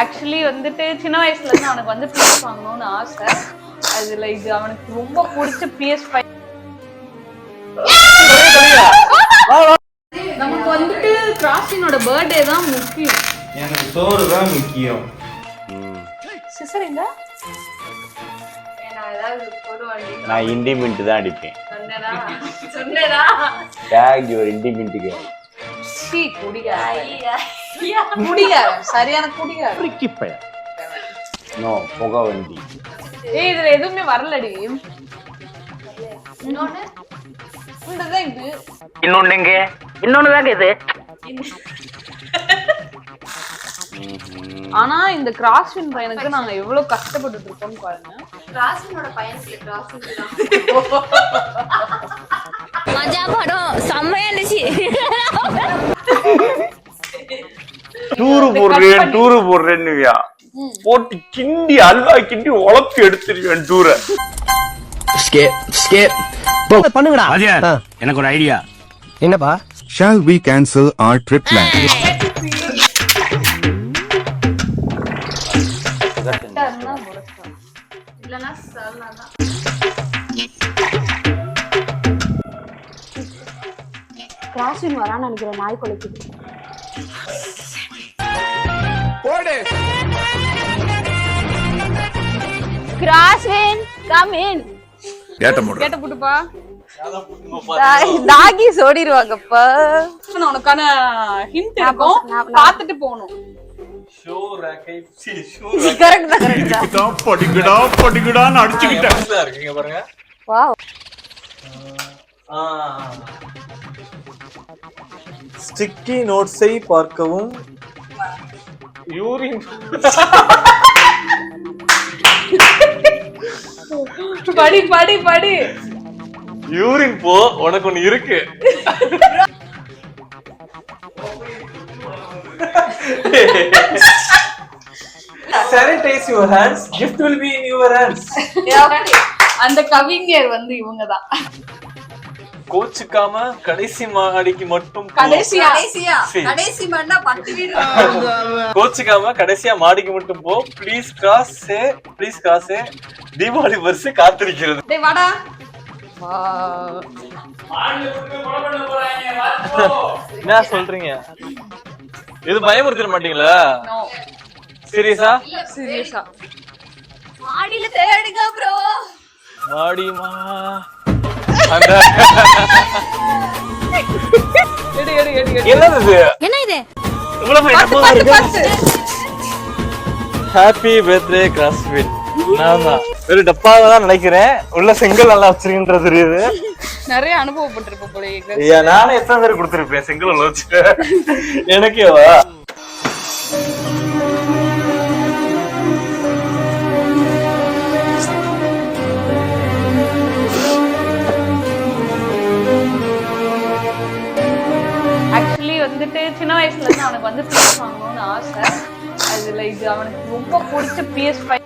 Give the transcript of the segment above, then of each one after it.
Actually வந்துட்டு சின்ன வயசுல இருந்து அவனுக்கு வந்து பிஎஸ் வாங்கணும்னு ஆசை. அதுல இது அவனுக்கு ரொம்ப பிடிச்ச பிஎஸ் ஃபைவ் நமக்கு வந்துட்டு கிராசினோட பர்த்டே தான் முக்கியம். எனக்கு சோறு தான் முக்கியம். சிசர் எங்க? நான் ஏதாவது போடுவாண்டி நான் இண்டிமெண்ட் தான் அடிப்பேன். சொன்னேனா? டேக் யுவர் இண்டிமெண்ட்டுக்கு சீ குடிகார குடிகார சரியான குடிகார நோ புகை வண்டி ஏய் இதுல எதுவுமே வரலடி. இன்னொன்னு? இது? இன்னொன்னுங்க இன்னொன்னு தாங்க இது. ஆனா இந்த கிராஸ்வின் பையனுக்கு நாங்க எவ்வளவு கஷ்டப்பட்டுட்டு இருக்கோம்னு பாருங்க. கிராசினோட பையனுக்கு கிராசின் தான். மஜா படம். செம்மையா இருந்துச்சு. டூரு போடுறேன் டூரு போடுறேன்னுவியா? போட்டு கிண்டி அல்வா கிண்டி உழப்பி எடுத்துருவேன் டூரை பண்ணுங்கடா. எனக்கு ஒரு ஐடியா என்னப்பா? Shall we cancel our trip plan? இல்லைன்னா சரளா தான். கிராசின் வரான்னு நினைக்கிறேன் நாய் குலைக்குது. போடு. கிராஸ்வின் கம் இன் கேட்ட போடு கேட்ட போடுப்பா தாகி சோடிடுவாங்கப்பா உனக்கான ஹிண்ட் இருக்கும். பாத்துட்டு போகணும். அடிச்சுக்கிட்டேன் பாருங்க? ஸ்டிக்கி நோட்ஸை பார்க்கவும் யூரின். படி படி படி. யூரின் போ உனக்கு ஒண்ணு இருக்கு. Sanitize your hands. Gift will be in your hands. அந்த கவிஞர் வந்து இவங்கதான். கோச்சுக்காம கடைசி மாடிக்கு மட்டும் கோச்சுக்காம கடைசியா மாடிக்கு மட்டும் போ. Please cross please cross Deepavali பரிசு காத்திருக்கிறது. டேய் வாடா. என்ன சொல்றீங்க? இது பயமுறுத்திட மாட்டீங்களா? சீரியஸா சீரியஸா மாடியில தேடுங்க ப்ரோ மாடிமா என்னது என்ன இது? ஹாப்பி பர்த்டே கிராஸ்ஃபிட் நான் ஒரு டப்பாவை தான் நினைக்கிறேன். உள்ள செங்கல் நல்லா வச்சிருக்கின்றது தெரியுது. நிறைய அனுபவப்பட்டிருப்ப போல நானே எத்தனை பேர் கொடுத்துருப்பேன் செங்கல் வச்சுட்டு எனக்கேவா ஆசை. அதுல இது அவனுக்கு ரொம்ப பிடிச்ச பிஎஸ் ஃபைவ்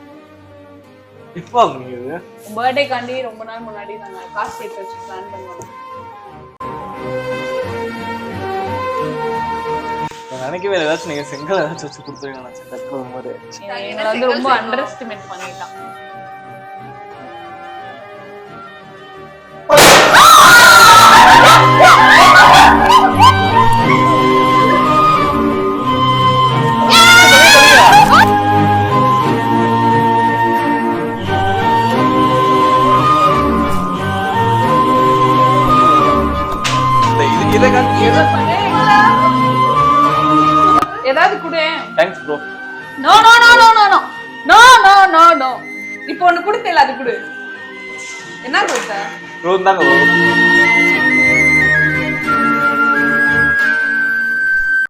இப்போ வாங்குனீங்க பர்த்டே காண்டி ரொம்ப நாள் முன்னாடி நாங்க காசு சேர்த்து வச்சு பிளான் பண்ணுவோம் நான் நினைக்கவே இல்லை ஏதாச்சும் நீங்க செங்கல் ஏதாச்சும் வச்சு கொடுத்துருங்க நினைச்சேன். தற்போது மாதிரி வந்து ரொம்ப அண்டர் எஸ்டிமேட் பண்ணிட்டான். ஏதாவது கொடு. Thanks bro no no no no no no no no no இப்போ ஒண்ணு கொடுத்தல அது கொடு. என்ன கொடுத்த? ப்ரோ தாங்க.